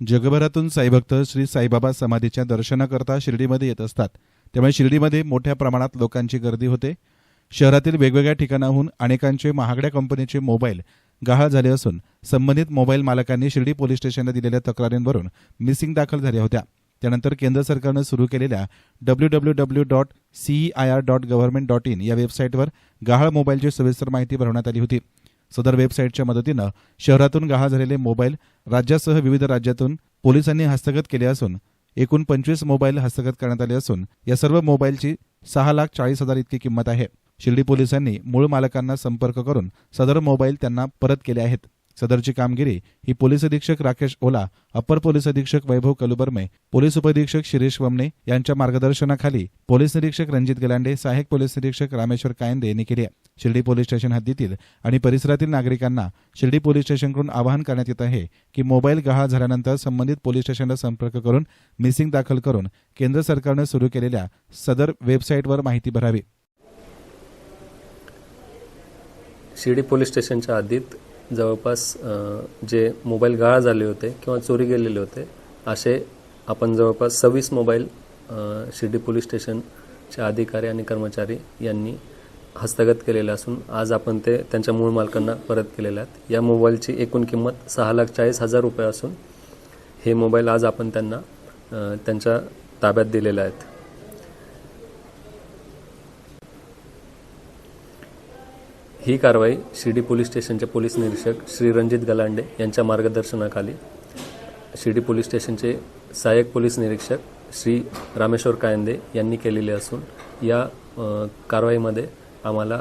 जगभरातून साईभक्त श्री साईबाबा समाधीच्या दर्शनाकरता शिर्डीमध्ये येत असतात. त्यामुळे शिर्डीमध्ये मोठ्या प्रमाणात लोकांची गर्दी होते. शहरातील वेगवेगळ्या ठिकाणाहून अनेकांचे महागड्या कंपनीचे मोबाईल गहाळ झाले असून संबंधित मोबाईल मालकांनी शिर्डी पोलीस स्टेशनला दिलेल्या तक्रारींवरून मिसिंग दाखल झाल्या होत्या. त्यानंतर केंद्र सरकारनं सुरू केलेल्या W W W dot CEIR dot government dot in या वेबसाईटवर गहाळ मोबाईलची सविस्तर माहिती भरवण्यात आली होती. सदर वेबसाईटच्या मदतीनं शहरातून गहाळ झालेले मोबाईल राज्यासह विविध राज्यातून पोलिसांनी हस्तगत केले असून एकूण पंचवीस मोबाईल हस्तगत करण्यात आले असून या सर्व मोबाईलची सहा लाख चाळीस हजार इतकी किंमत आहे. शिर्डी पोलिसांनी मूळ मालकांना संपर्क करून सदर मोबाईल त्यांना परत केले आहेत. सदरची कामगिरी ही पोलीस अधीक्षक राकेश ओला अप्पर पोलीस अधीक्षक वैभव कलुबर्मे पोलीस उपअधीक्षक शिरीष वमने यांच्या मार्गदर्शनाखाली पोलीस निरीक्षक रणजित गलांडे सहाय्यक पोलीस निरीक्षक रामेश्वर कायंदे यांनी केली आहे. शिर्डी पोलीस स्टेशन हद्दीतील आणि परिसरातील नागरिकांना शिर्डी पोलीस स्टेशनकडून आवाहन करण्यात येत आहे की मोबाईल गहाळ झाल्यानंतर संबंधित पोलीस स्टेशनला संपर्क करून मिसिंग दाखल करून केंद्र सरकारनं सुरू केलेल्या सदर वेबसाईटवर माहिती भरावी. शिर्डी पोलीस स्टेशनच्या हद्दीत जवळपास जे मोबाईल गाळा झाले होते किंवा चोरी गेलेले होते असे आपण जवळपास सव्वीस मोबाईल शिर्डी पोलीस स्टेशनचे अधिकारी आणि कर्मचारी यांनी हस्तगत केलेले असून आज आपण ते त्यांच्या मूळ मालकांना परत केलेले आहेत. या मोबाईलची एकूण किंमत सहा लाख चाळीस हजार रुपये असून हे मोबाईल आज आपण त्यांना त्यांच्या ताब्यात दिलेले आहेत. ही कारवाई शिर्डी पोलीस स्टेशनचे पोलीस निरीक्षक श्री रणजित गलांडे यांच्या मार्गदर्शनाखाली शिर्डी पोलीस स्टेशनचे सहाय्यक पोलीस निरीक्षक श्री रामेश्वर कायंदे यांनी केलेली असून या कारवाईमध्ये आम्हाला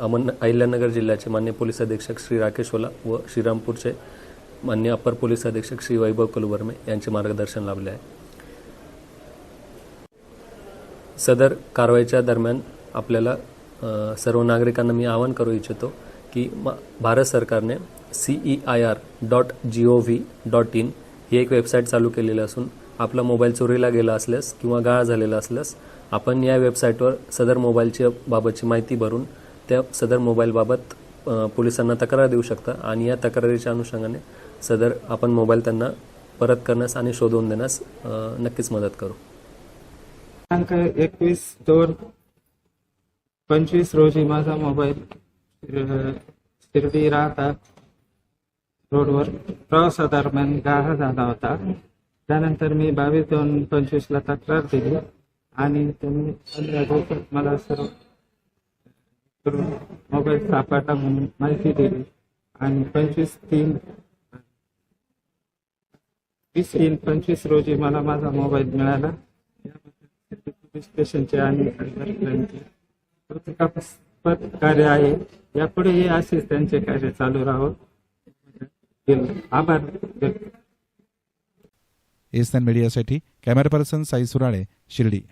अमन अहिल्यानगर जिल्ह्याचे मान्य पोलीस अधीक्षक श्री राकेश ओला व श्रीरामपूरचे मान्य अप्पर पोलीस अधीक्षक श्री वैभव कुलवर्मे यांचे मार्गदर्शन लाभले आहे. सदर कारवाईच्या दरम्यान आपल्याला सर्व नागरिकांना मी आवाहन करू इच्छितो की भारत सरकारने C E I R dot G O V dot in ही एक वेबसाईट चालू केलेली असून आपला मोबाईल चोरीला गेला असल्यास किंवा गाळ झालेला असल्यास आपण या वेबसाईटवर सदर मोबाईलच्या बाबतची माहिती भरून त्या सदर मोबाईलबाबत पोलिसांना तक्रार देऊ शकता आणि या तक्रारीच्या अनुषंगाने सदर आपण मोबाईल त्यांना परत करण्यास आणि शोधून देण्यास नक्कीच मदत करू. दिनांक एकवीस दोन पंचवीस रोजी माझा मोबाईल शिर्डी राहतात. रोडवर प्रवासादरम्यान गाळा झाला होता. त्यानंतर मी बावीस दोन पंचवीसला तक्रार दिली आणि त्यांनी पंधरा दिवसात मला सर्व करून मोबाईल सापडला म्हणून माहिती दिली. आणि पंचवीस तीन वीस तीन पंचवीस रोजी मला माझा मोबाईल मिळाला. पोलीस स्टेशनचे आणि प्रत्येकापद कार्य आहे यापुढेही असेच त्यांचे कार्य चालू राहो. आभार. व्यक्त एस मीडियासाठी कॅमेरा पर्सन साई सुराळे शिर्डी.